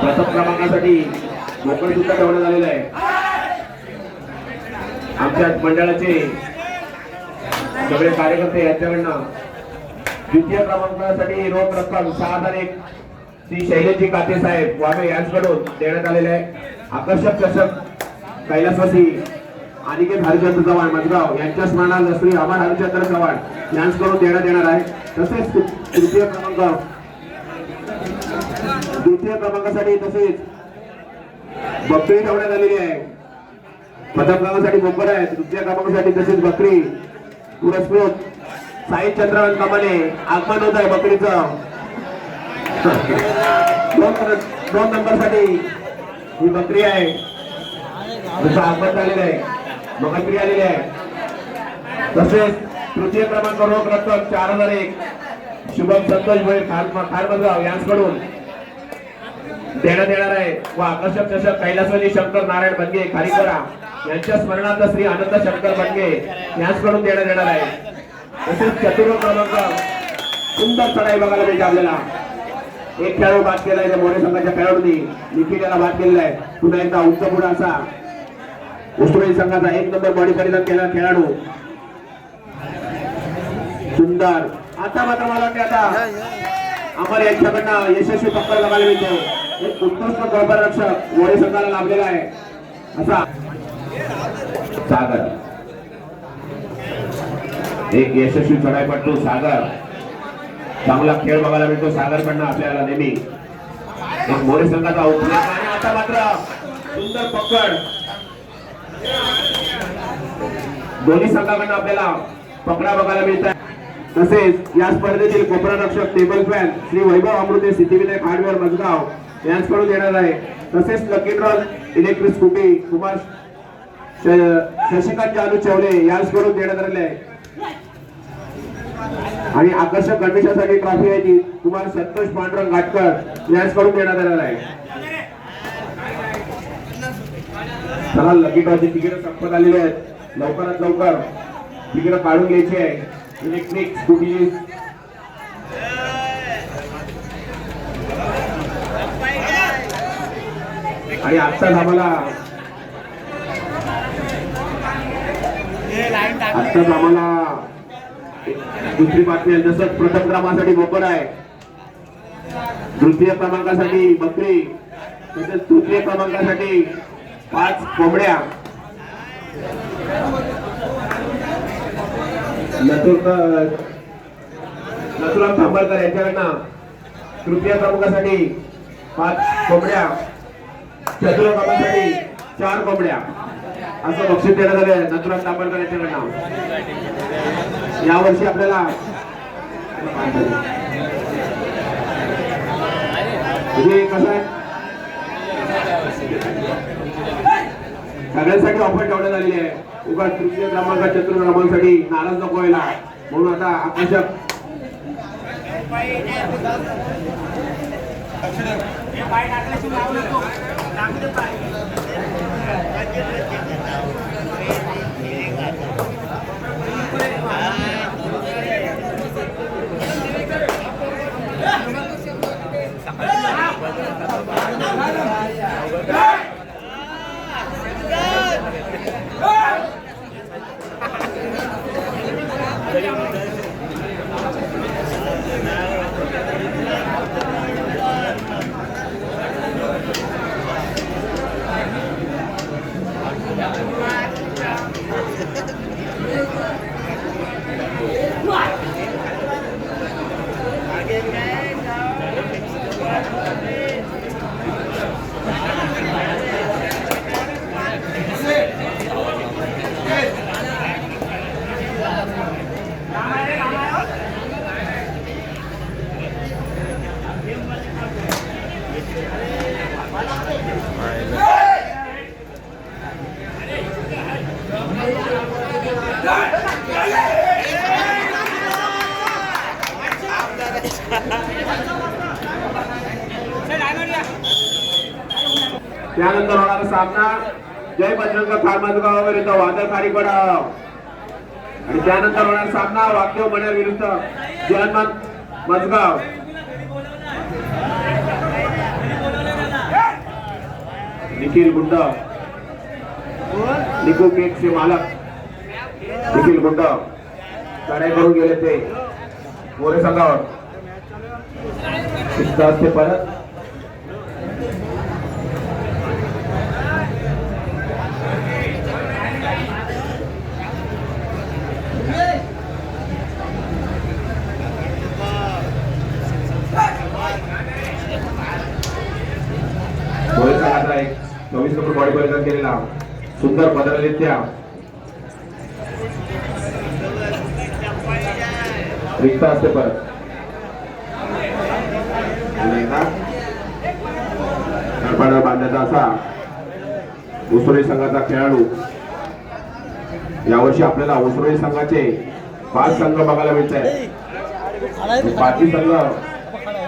प्रथम क्रमांकासाठी मोकळ सुद्धा ठेवण्यात आलेलं आहे. आमच्या मंडळाचे सगळे कार्यकर्ते यांच्याकडनं द्वितीय क्रमांकासाठी रोख रक्कम सहा हजार एक श्री शैलेजी काते साहेब वाबे यांच्याकडून देण्यात आलेले आहे. आकर्षक चषक कैलासवासी अनिकेत हरिचंद्र चव्हाण मजगाव यांच्या स्मरणार्थ श्री अमर हरिचंद्र चव्हाण यांच्याकडून देण्यात येणार आहे. तसेच तृतीय क्रमांक. द्वितीय क्रमांकासाठी तसेच बकरी ठेवण्यात आलेली आहे. प्रथम क्रमांकासाठी बोकर आहे. तृतीय क्रमांकासाठी तसेच बकरी. पुरस्कृत साई चंद्रकांत कमाने आगमन होत आहे बकरीचं. दोन दोन नंबरसाठी ही बकरी आहे. तिचं आगमन झालेलं आहे. बकरी आलेली आहे. तसेच तृतीय क्रमांक रोख रक्कम चार हजार एक. शुभम संतोष भोळे खारमगाव यांच्याकडून देण्यात येणार आहे. व आकर्षक चषक कैलासवाली शंकर नारायण बनगे खारीकरा यांच्या स्मरणार्थ श्री आनंद शंकर बनगे यांच्याकडून देण्यात येणार आहे. तसेच चतुर्थ क्रमांक सुंदर चढाई बघायला मिळते आपल्याला. एक खेळाडू बाद केलाय आहे मोठ्या संघाच्या खेळाडूंनी. निखिल याला बाद केलेला आहे. पुन्हा एकदा उंच पुढे असा. उस्मानी संघाचा एक नंबर बॉडी परिधान केला खेळाडू. सुंदर आता मात्र मला वाटते आता अमर यांच्याकडनं यशस्वी पक्कर बघायला मिळतो एक उत्कृष्ट गोळबर रक्षक मोरे संघाला लाभलेला आहे. असा सागर. एक यशस्वी चढाईपट्टू सागर. चांगला खेळ बघायला मिळतो. सागरकडनं आपल्याला नेहमी. एक मोरे संघाचा उपयोग आणि आता मात्र सुंदर पकड दोन्ही संघाकडनं आपल्याला पकडा बघायला मिळत आहे तसेच या स्पर्धेतील कोपरा रक्षक table fan Shri Vaibhav Amrute Siddhivinayak hardware Mazgaon यांच्याकडून येणार आहे. तसेच lucky draw electric scooty Kumar Shashikant Jalu Chavle यांच्याकडून देण्यात आलेले आहे. आणि आकर्षक गणेशासाठी ट्रॉफी आहे ती कुमार संतोष पांडुरंग घाटकर यांच्याकडून देण्यात आलेला आहे. चला लकी ड्रॉची तिकीट संपत आलेली आहेत. लवकरात लवकर तिकीट काढून घ्यायची आहे. इलेक्ट्रिक स्कूटी आणि आत्ताच आम्हाला आत्ताच आम्हाला दुसरी बातमी आहे जसं प्रथम क्रमांकासाठी बोकड आहे. तृतीय क्रमांकासाठी बकरी. तसेच तृतीय क्रमांकासाठी पाच कोंबड्या. नथुराम थांबळकर यांच्याकडनं तृतीय क्रमांकासाठी पाच कोंबड्या चतुर्थ क्रमांकासाठी चार कोंबड्या असं बक्षीस देण्यात आलं नथुराम तांबळकर यांच्याकडनं. यावर्षी आपल्याला कसं आहे? सगळ्यांसाठी ऑफर ठेवण्यात आलेली आहे. उगा तृतीय क्रमांक चतुर्थ क्रमांकासाठी नाराज नको व्हायला. म्हणून आता आकर्षक पाय त्यानंतर होणारा सामना जय बजरंग खारमाजगाव विरुद्ध वादळ खारीपडाव आणि त्यानंतर होणार सामना वाक्य मण्या विरुद्ध जयमान मजगाव. निखिल गुंड. निकू केकचे मालक. निखिल गुंड. चढाई करून गेले ते. मोरे संघावर. शिस्त असते परत. मोरे एक बॉडी परिधान केलेला सुंदर बदललेत्या रिक्त असते परत. बांधायचा बांधण्याचा असा उसरोई संघाचा खेळाडू. यावर्षी आपल्याला उसरोई संघाचे पाच संघ बघायला मिळत आहेत पाचही संघ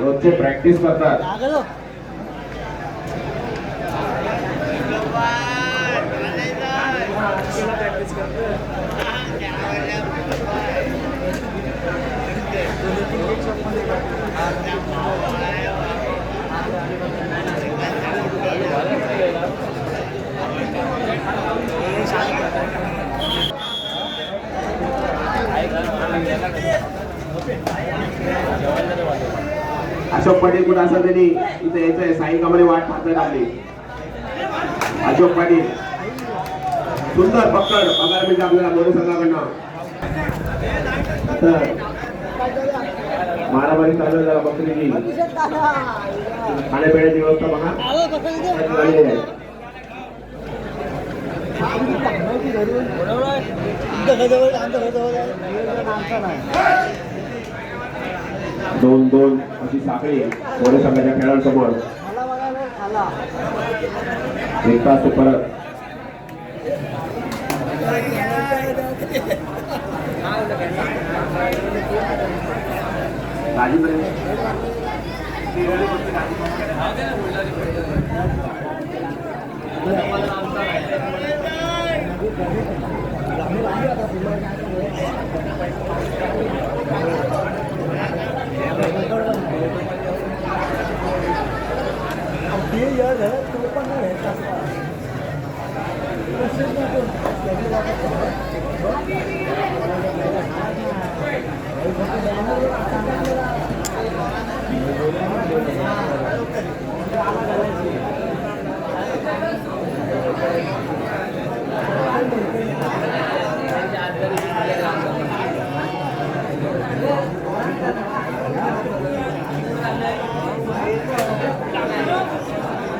रोजचे प्रॅक्टिस करतात. अशोक पाटील कुठं असं त्यांनी इथे यायचंय साई कामाने वाट पाहतात आपली. अशोक पाटील. सुंदर पकड पगार मिळते आपल्याला मोरे संघाकडनं तर मारामारी चालू आहे जरा बकरीची. खाण्यापिण्याची व्यवस्था बघा. झालेली नाही दोन दोन अशी साखळी मोरे संघाच्या खेळाडूंसमोर. एक तास परत.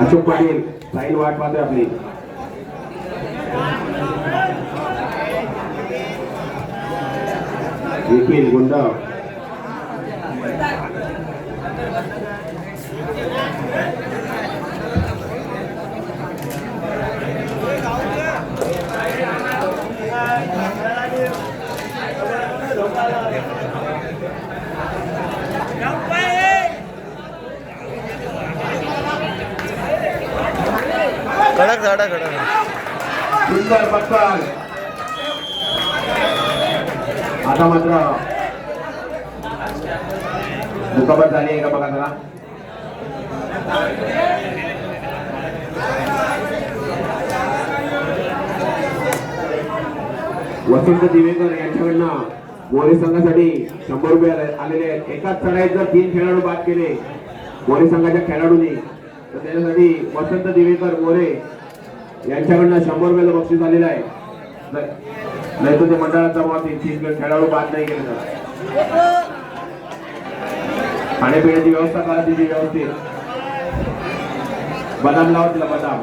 अशोक पाटील साईल वाट पाहतोय आपली. निखिल गुंड कडक झाडा कडक सुंदर आता मात्र दुखापत झाली आहे का बघा त्याला वसंत दिवेकर यांच्याकडनं मोरे संघासाठी शंभर रुपये आलेले आहेत. एकाच चढाईत जर तीन खेळाडू बाद केले मोरे संघाच्या खेळाडूंनी तर त्याच्यासाठी वसंत दिवेकर मोरे यांच्याकडनं शंभर रुपयाचं बक्षीस आलेलं आहे. नाही तर ते मंडळाचा बाबा ते खेळाडू बाद नाही केले जात. खाण्यापिण्याची व्यवस्था करा तिची व्यवस्थित. बदाम लावा तिला बदाम.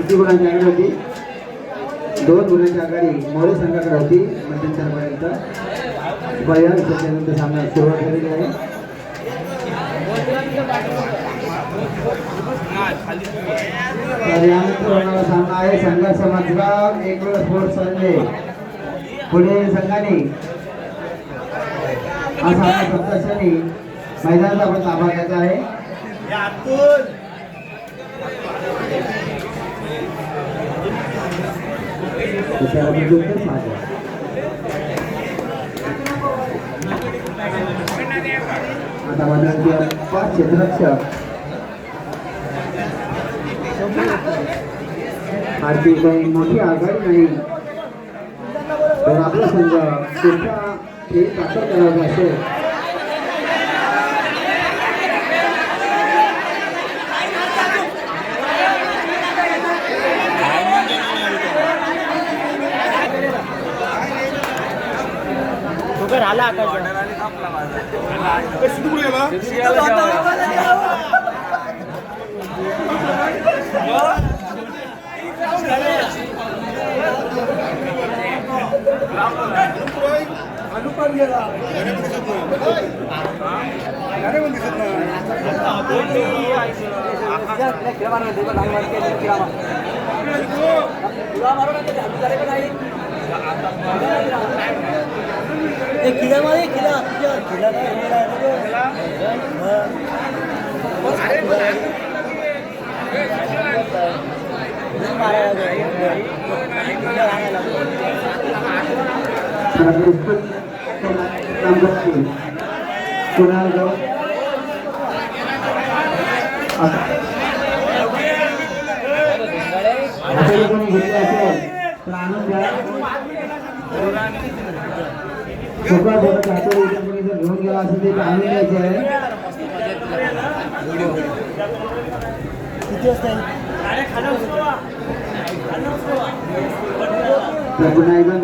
किती गुणांची आघाडी होती? दोन गुणांची आघाडी मोरे संघाकडे होती मध्यंतरपर्यंत बया विश्रांतीनंतर सामना सुरुवात झालेली आहे. तर यानंतर होणारा सामना आहे संघर्ष समाजगाव एक वेळ स्पोर्ट्स संजय पुणे संघाने हा सामना सप्ताशाने मैदानाचा आपण ताबा घ्यायचा आहे. त्याच्यावर विरुद्ध माझ्या आता मैदानाची पाच क्षेत्ररक्षक आर्थिक काही मोठी आघाडी नाही. तर आपला संघ पुढचा खेळ दाखल करायचा असेल. किला मारे किला किला कुणाल गाव आपल्याला कोणी घेतले असेल तर आणून द्या छोटा छोटा काहीतरी इथे जर घेऊन गेला असेल ते आणून द्यायचे आहे किती वाजता पुन्हा एकदा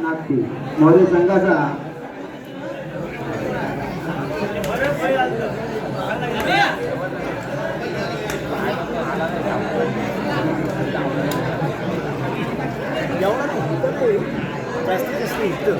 नागती संघाचा जास्तीत जास्त इथं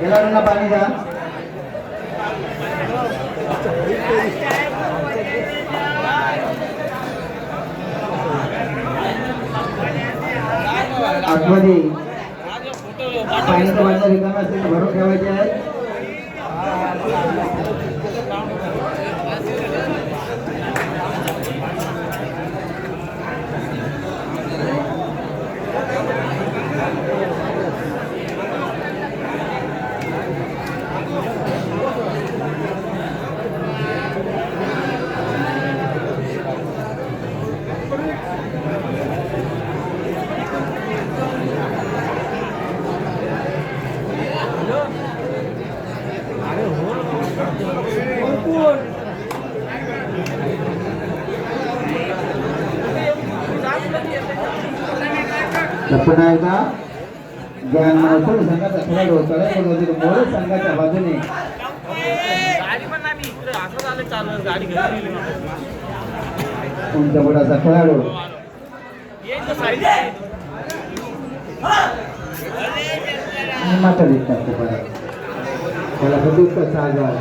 खेळाडूंना पाणी આગમાંથી પાણી તમારી ભરો કહેવાય છે? संघाचा खेळाडू कळंबोलीमधील मोरे संघाच्या बाजूने तुमच्या बुडाचा खेळाडू माता दिसतात ते परत त्याला प्रदूषित सागर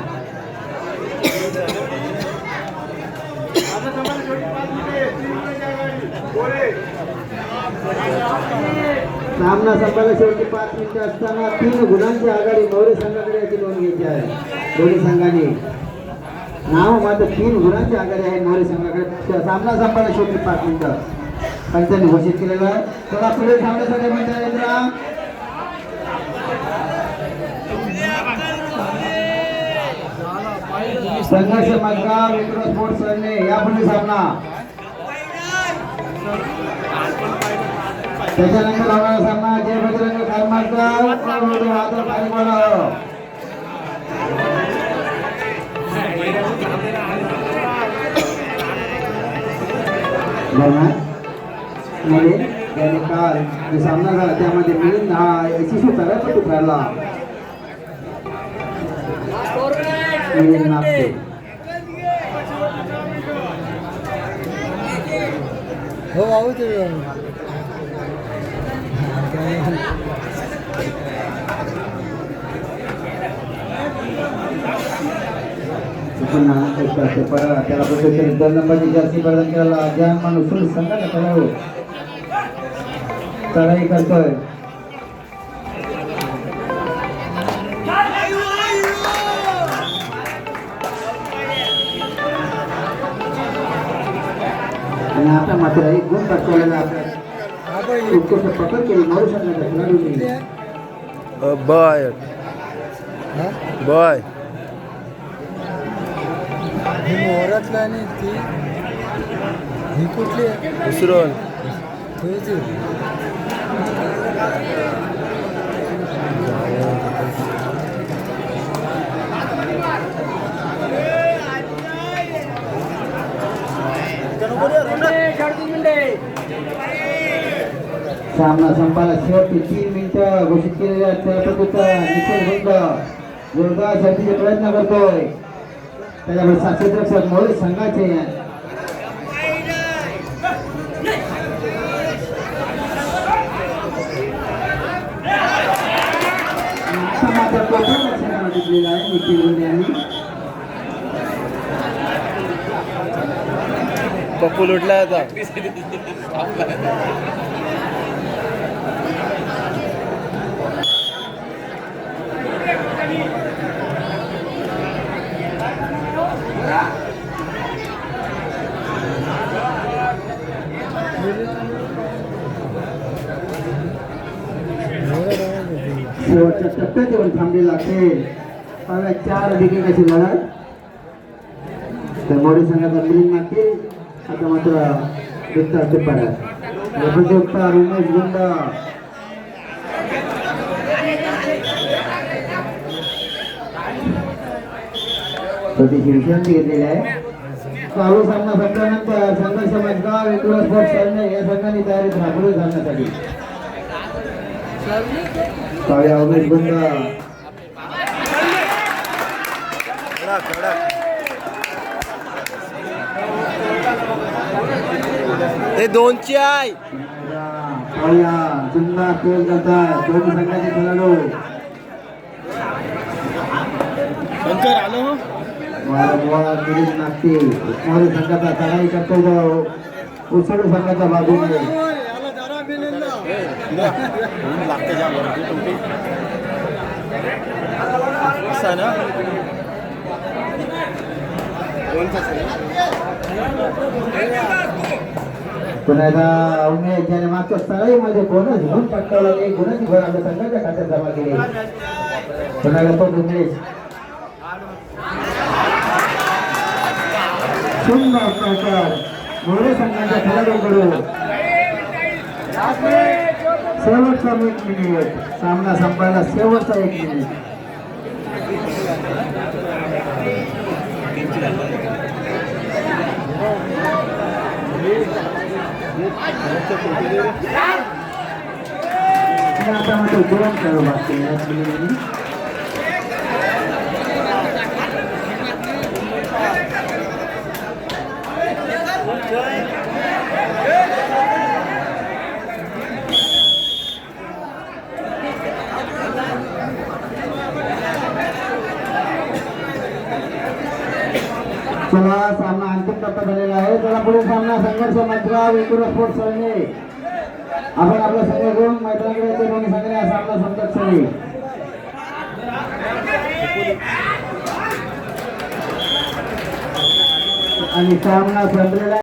सामना संपायला शेवटी पाच मिनिटं असताना तीन गुणांची आघाडी मौर्य संघाकडे याची नोंद घ्यायची आहे. दोन्ही संघाने. नाव मात्र तीन गुणांची आघाडी आहे मौर्य संघाकडे. सामना संपायला शेवटी पाच मिनिटं. पंचांनी घोषित केलेलं आहे. चला पुढे थांबण्यासाठी म्हणता येईल संघर्ष मतदार इंद्र स्पोर्ट्स संघ यापुढे सामना. त्याच्यानंतर आम्हाला सामना जय बजरंग कारमारकर आदर पारिवाडा मध्ये याने काल जो सामना झाला त्यामध्ये मिळून हा यशस्वी तरापती ठरला मिलिंद नागपूर हो भाऊ ते पुन्हा एक असते परत त्याला प्रत्येक दोन नंबरची प्रदान केला ज्या माणूस सुरू संघाने खेळावं चढाई करतोय आणि आता मात्र एक गुण दाखवलेला आपल्या बाय. बाय. ही मोहरातला आणि ती ही कुठली आहे सामना संपायला शेवटची तीन मिनिटं घोषित केलेल्या त्यापैकीचा निखिल गुंड शर्तीचे प्रयत्न करतोय. त्याच्यामुळे सातशे रक्षक मोरे संघाचे. आता मात्र कोकण लक्षणाला टिकलेला आहे निखिल गुंड यांनी? पप्पू लुटला आता. शेवटच्या टप्प्यात येऊन थांबलेला असेल पाहूया चार विकेटाची लढत तर मोडी संघाचा मिलिंद नागतील आता मात्र दुसरा टिप्पण्यात प्रतियोगिता उमेश गुंड प्रति शिक्षण घेतलेली आहे. चालू सामना संपल्यानंतर संघर्ष मजगाव एकूण स्पोर्ट्स संघ या संघाने तयारी राबवले जाण्यासाठी. गुंड कडक कडक हे दोनची आहे. सुंदर खेळ करताय दोन्ही संघाचे खेळाडू. शंकर आलो. वारंवार उस्मानी संघाचा चढाई करतो उसळ बाजूने. ना? लागते जा असं ना? पुन्हा एकदा उमेश ज्याने मागच्या चढाईमध्ये कोणच म्हणून पटकावला एक गुणच भर आपल्या संघाच्या खात्यात जमा केली. पुन्हा तो उमेश सुंदर प्रकार. मोरे संघाच्या खेळाडूंकडून. शेवटचा एक मिनिट. सामना संपायला शेवटचा एक मिनिट. आता मात्र दोन खेळू बाकी आहेत चला सामना अंतिम टप्पा झालेला आहे. चला पुढे सामना संघर्ष मजगाव विकुर स्पोर्ट्स संघे आपण आपला संघ घेऊन मैदानाकडे येते म्हणून संघाने हा सामना समजत सगळी आणि सामना संपलेला